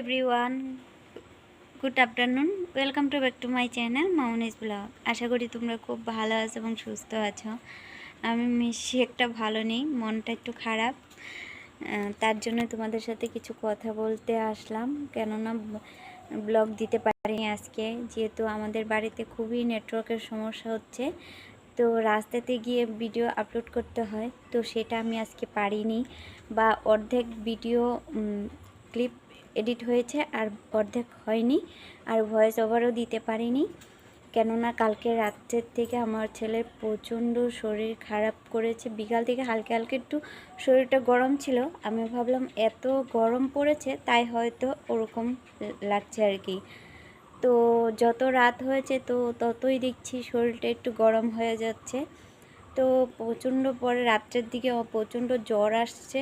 Everyone good afternoon welcome to back to my channel Mouni's blog আশা করি তোমরা খুব ভালো আছো এবং সুস্থ আছো। আমি মিশি একটা ভালো নেই, মনটা একটু খারাপ। তার জন্য তোমাদের সাথে কিছু কথা বলতে আসলাম। কেননা ব্লগ দিতে পারিনি আজকে, যেহেতু আমাদের বাড়িতে খুবই নেটওয়ার্কের সমস্যা হচ্ছে। তো রাস্তাতে গিয়ে ভিডিও আপলোড করতে হয়, তো সেটা আমি আজকে পারিনি। বা অর্ধেক ভিডিও ক্লিপ এডিট হয়েছে আর অর্ধেক হয়নি আর ভয়েস ওভারও দিতে পারিনি। কেননা কালকে রাত্রের থেকে আমার ছেলের প্রচণ্ড শরীর খারাপ করেছে। বিকাল থেকে হালকা হালকা একটু শরীরটা গরম ছিল। আমি ভাবলাম, এত গরম পড়েছে, তাই হয়তো ওরকম লাগছে আর কি। তো যত রাত হয়েছে, তো ততই দেখছি শরীরটা একটু গরম হয়ে যাচ্ছে। তো প্রচণ্ড পরে রাত্রের দিকে প্রচণ্ড জ্বর আসছে।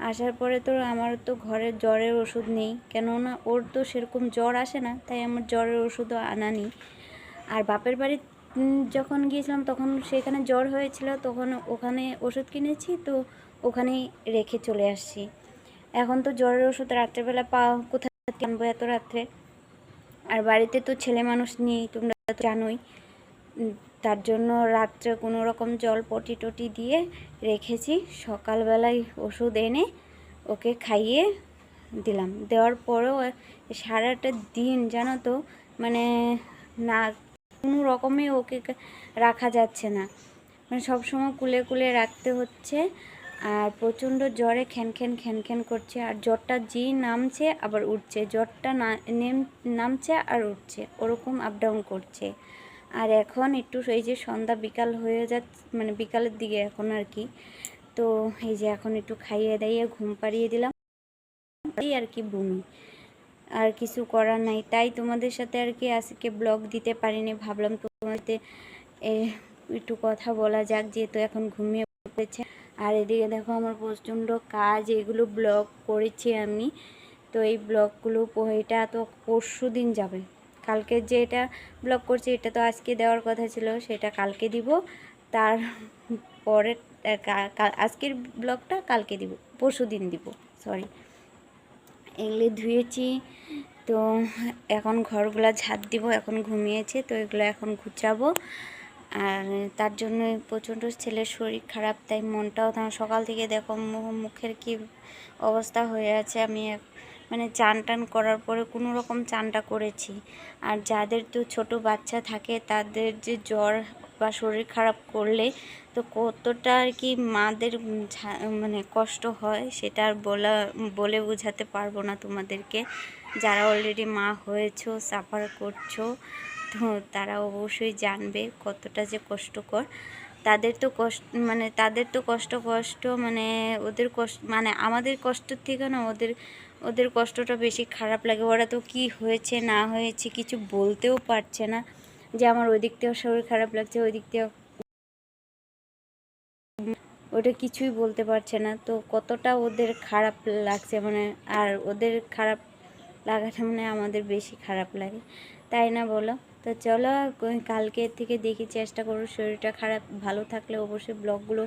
আসার পরে তো আমার তো ঘরে জ্বরের ওষুধ নেই। কেননা ওর তো সেরকম জ্বর আসে না, তাই আমার জ্বরের ওষুধও আনা নেই। আর বাপের বাড়ি যখন গিয়েছিলাম তখন সেখানে জ্বর হয়েছিল, তখন ওখানে ওষুধ কিনেছি, তো ওখানেই রেখে চলে আসছি। এখন তো জ্বরের ওষুধ রাত্রেবেলা পা কোথায় আনব এত রাত্রে? আর বাড়িতে তো ছেলে মানুষ নেই, তোমরা জানোই। তার জন্য রাত্রে কোনো রকম জল পটি টটি দিয়ে রেখেছি। সকালবেলায় ওষুধ এনে ওকে খাইয়ে দিলাম। দেওয়ার পরেও সারাটা দিন জানো তো মানে না, কোনো রকমে ওকে রাখা যাচ্ছে না। মানে সবসময় কুলে কুলে রাখতে হচ্ছে আর প্রচণ্ড জ্বরে খ্যান খ্যান খ্যান খ্যান করছে আর জ্বরটা যে নামছে আবার উঠছে। জ্বরটা নামছে আর উঠছে। ওরকম আপ ডাউন করছে। আর এখন একটু এই যে সন্ধ্যা বিকাল হয়ে যাচ্ছে মানে বিকালের দিকে এখন আর কি। তো এই যে এখন একটু খাইয়ে দাইয়ে ঘুম পাড়িয়ে দিলাম। এই আর কি বমি। আর কিছু করার নাই। তাই তোমাদের সাথে আর কি আজকে ব্লগ দিতে পারিনি। ভাবলাম তোমাদের একটু কথা বলা যাক, যেহেতু এখন ঘুমিয়ে পড়েছে। আর এদিকে দেখো আমার প্রচণ্ড কাজ, এগুলো ব্লগ করেছি আমি। তো এই ব্লগগুলো এটা তো পরশু দিন যাবে। কালকে যে এটা ব্লগ করছি এটা তো আজকে দেওয়ার কথা ছিল, সেটা কালকে দিব। তার পরে আজকের ব্লগটা কালকে দিব, পরশু দিন দিব সরি এগুলি ধুয়েছি, তো এখন ঘরগুলা ঝাড় দিব, এখন ঘুমিয়েছে, তো এগুলো এখন গুছাবো। আর তার জন্য প্রচণ্ড ছেলের শরীর খারাপ, তাই মনটাও তোমার সকাল থেকে দেখো মুখের কি অবস্থা হয়ে আছে, আমি মানে চান টান করার পরে কোনো রকম চানটা করেছি। আর যাদের তো ছোট বাচ্চা থাকে, তাদের যে জ্বর বা শরীর খারাপ করলে তো কতটা আর কি মাদের মানে কষ্ট হয়, সেটা আর বলা, বলে বোঝাতে পারব না তোমাদেরকে। যারা অলরেডি মা হয়েছো সাফার করছ, তো তারা অবশ্যই জানবে কতটা যে কষ্টকর। তাদের তো কষ্ট মানে তাদের তো কষ্ট কষ্ট মানে ওদের কষ্ট মানে আমাদের কষ্টের থেকে না ওদের ওদের কষ্টটা বেশি খারাপ লাগে। ওরা তো কি হয়েছে, না হয়েছে কিছু বলতেও পারছে না যে আমার ওই দিক থেকেও শরীর খারাপ লাগছে, ওই দিক থেকেও ওটা কিছুই বলতে পারছে না। তো কতটা ওদের খারাপ লাগছে মানে আর ওদের খারাপ লাগাটা মানে আমাদের বেশি খারাপ লাগে। তাই না বলো? তো চলো কালকে থেকে দেখি চেষ্টা করব, শরীরটা খারাপ, ভালো থাকলে অবশ্যই ব্লগগুলো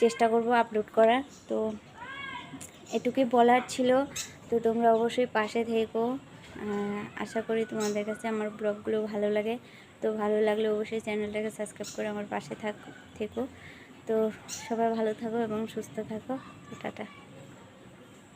চেষ্টা করব আপলোড করার। তো এটুকুই বলার ছিল। তো তোমরা অবশ্যই পাশে থেকো। আশা করি তোমাদের কাছে আমার ব্লগগুলো ভালো লাগে। তো ভালো লাগলে অবশ্যই চ্যানেলটাকে সাবস্ক্রাইব করে আমার পাশে থাক, থেকো। তো সবাই ভালো থাকো এবং সুস্থ থাকো। টাটা।